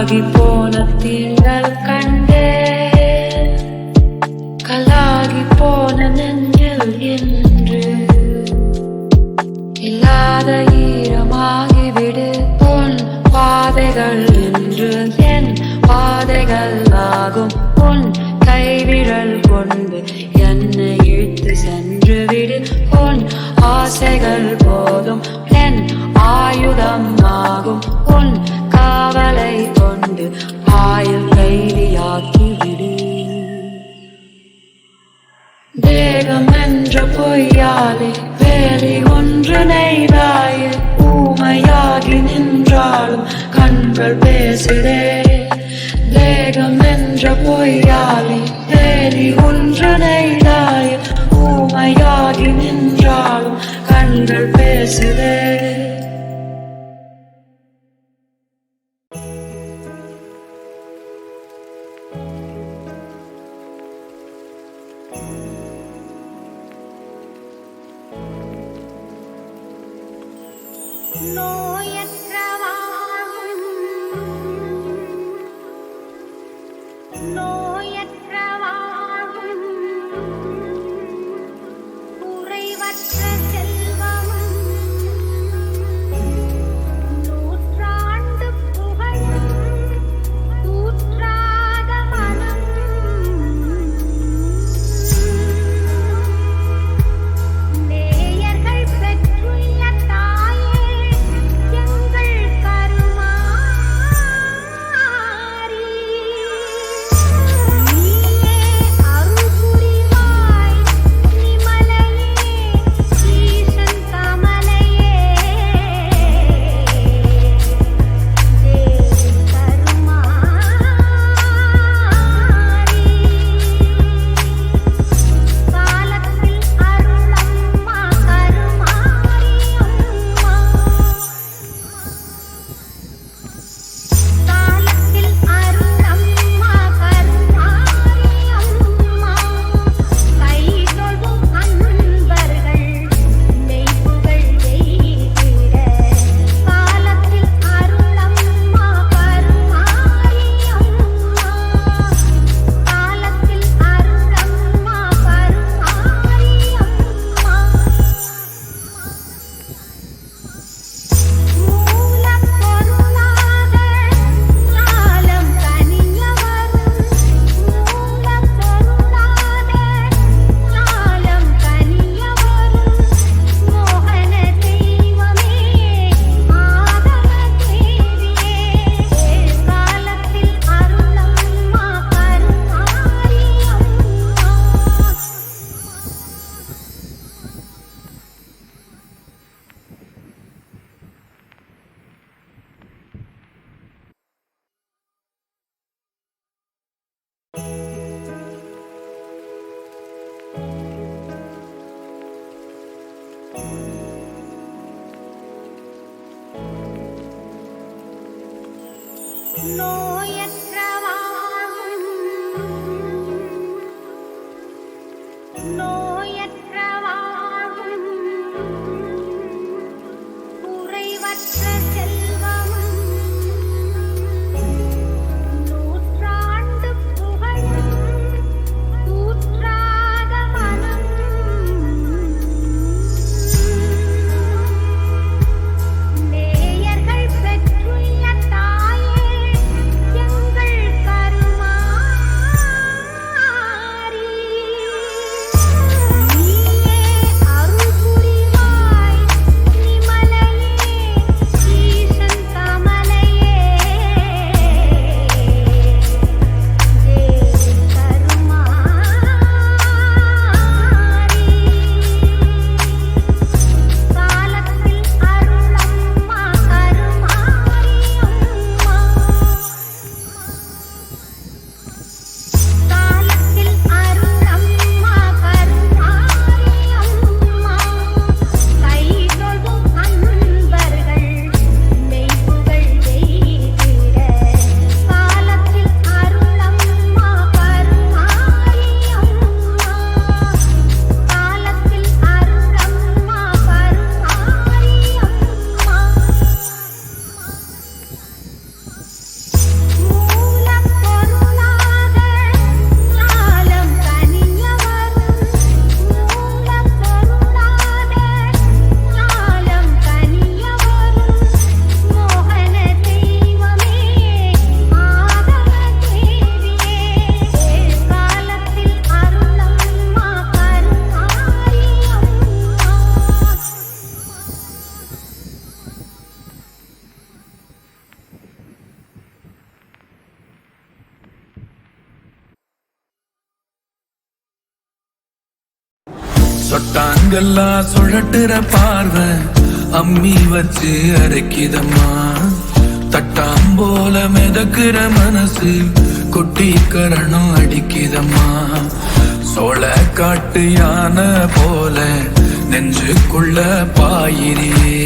ஆகி போன திங்கள் கண்டே கலாகி போன நெஞ்சில் என்று இல்லாத ஈரமாகிவிடு பொன் பாதைகள் என்று என் பாதைகள் ஆகும் பொன் கைவிரல் கொண்டு என்னை இழுத்து சென்று விடு பொன் ஆசைகள் போதும் என் ஆயுதம் ஆகும் களை கொண்டு ஆயுள் கைலியாக்கி விடு. தேகம் என்ற பொய்யாலே வேலை ஒன்று நெய்தாய ஊமையாகி நின்றாலும் கண்கள் பேசுதே. தேகம் என்ற பொய்யாலே வேலை ஒன்று நெய்தாய ஊமையாகி நின்றாலும் கண்கள் பேசுதே. சொட்டாங்கெல்லாம் சுழட்டுற பார்வை அம்மி வச்சு அரைக்கிதம்மா. தட்டாம்போல மிதக்குற மனசு கொட்டி கரணம் அடிக்கிதம்மா. சோழ காட்டு யானை போல நெஞ்சுக்குள்ள பாயிரியே.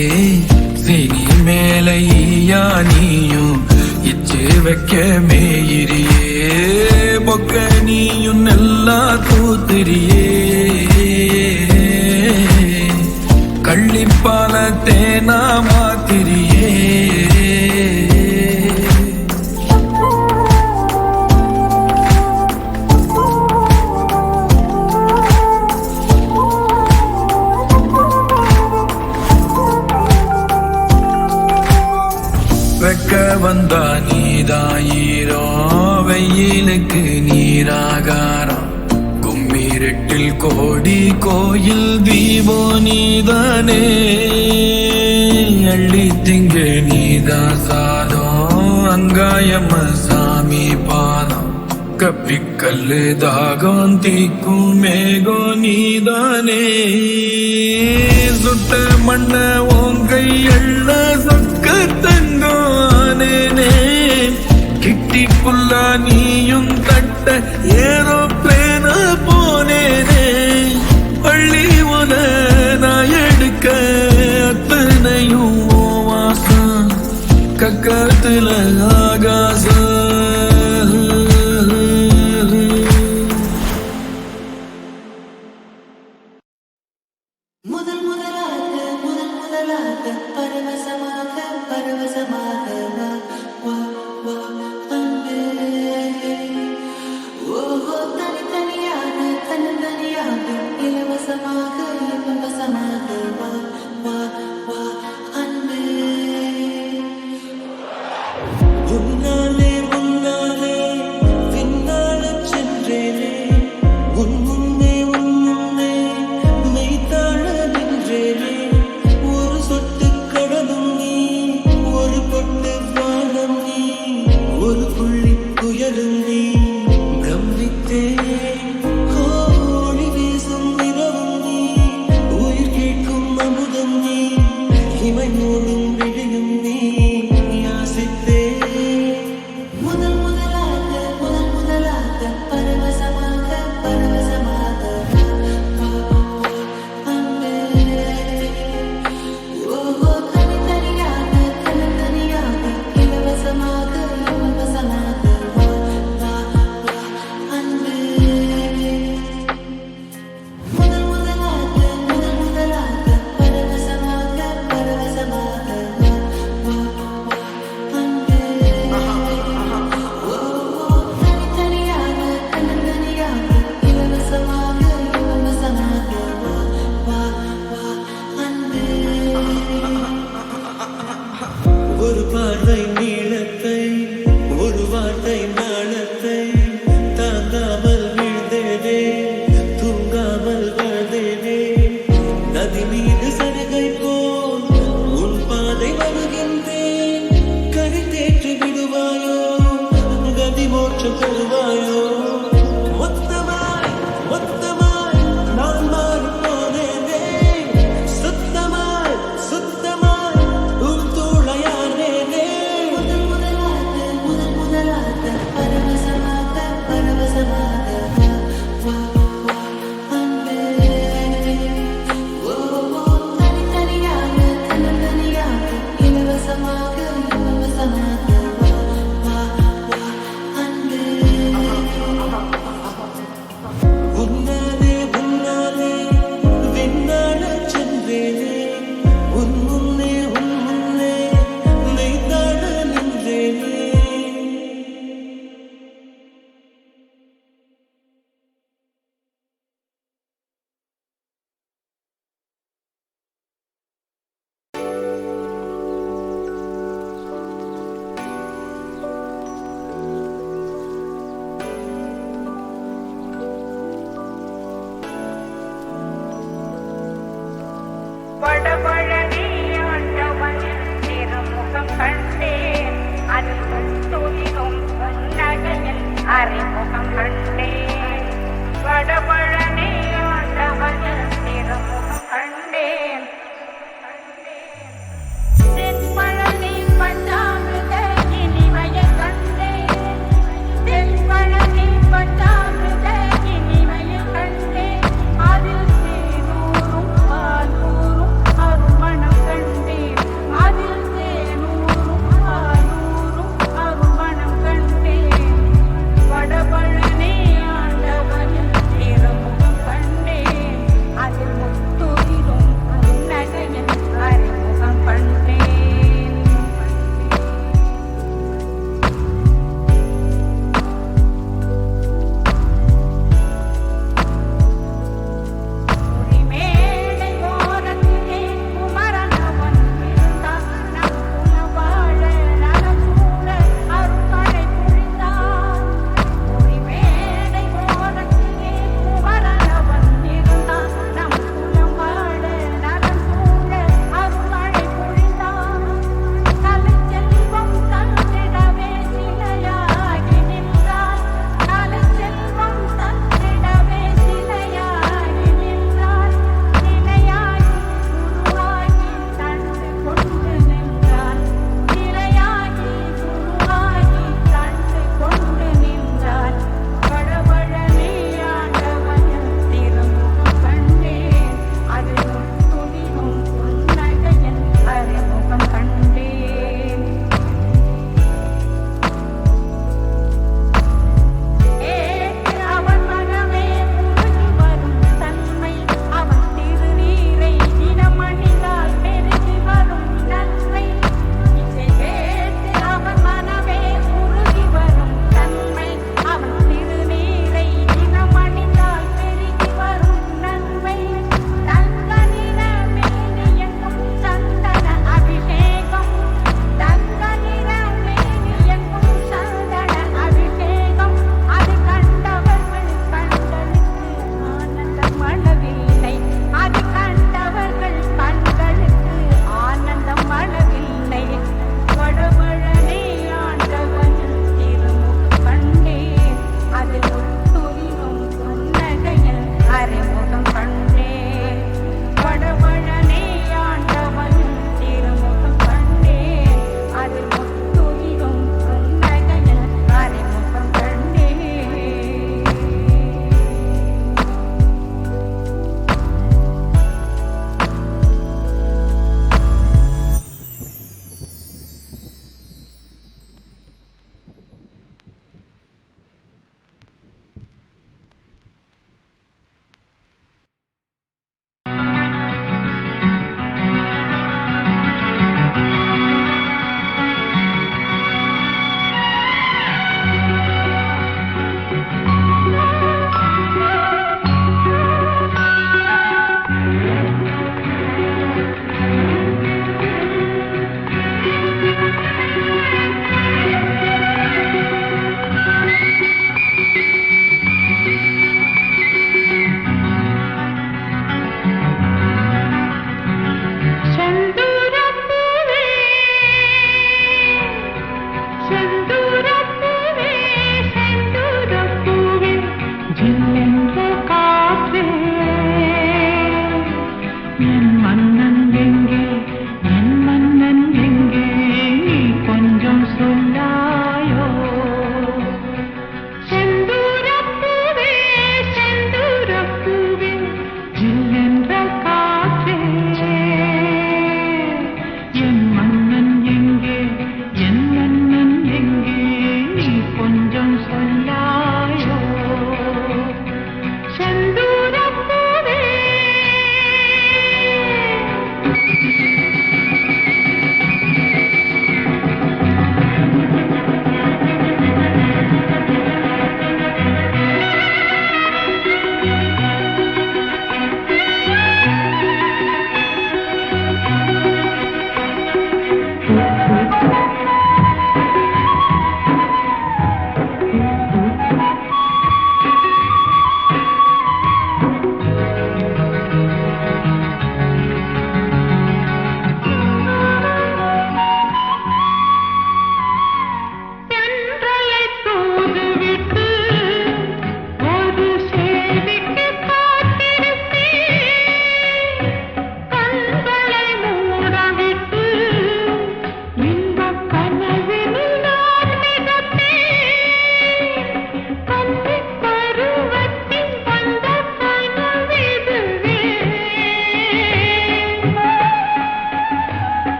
சினி மேலையா நீயும் இச்சு வைக்க மேயிரியே பொக்க நீயும் நல்லா கூத்திரியே கள்ளிப்பால தேனா மாத்திரியே. வந்தா நீதாயிரோ வெயிலுக்கு நீராகாரம். கும்மிரட்டில் கோடி கோயில் தீபோ நீதானே. அள்ளி திங்கு நீதா சாதம் அங்காயம்ம சாமி பாதம். கப்பிக்கல்லு தாகம் தீக்கும் மேகோ நீதானே. சுட்ட மண்ண ஓங்கை எள்ள சொக்க தங்கானேனே நீயும் தட்ட ஏதோ பிரேன போனேனே. பள்ளி உன நான் எடுக்க அத்தனையும் வாசம் கக்கத்துல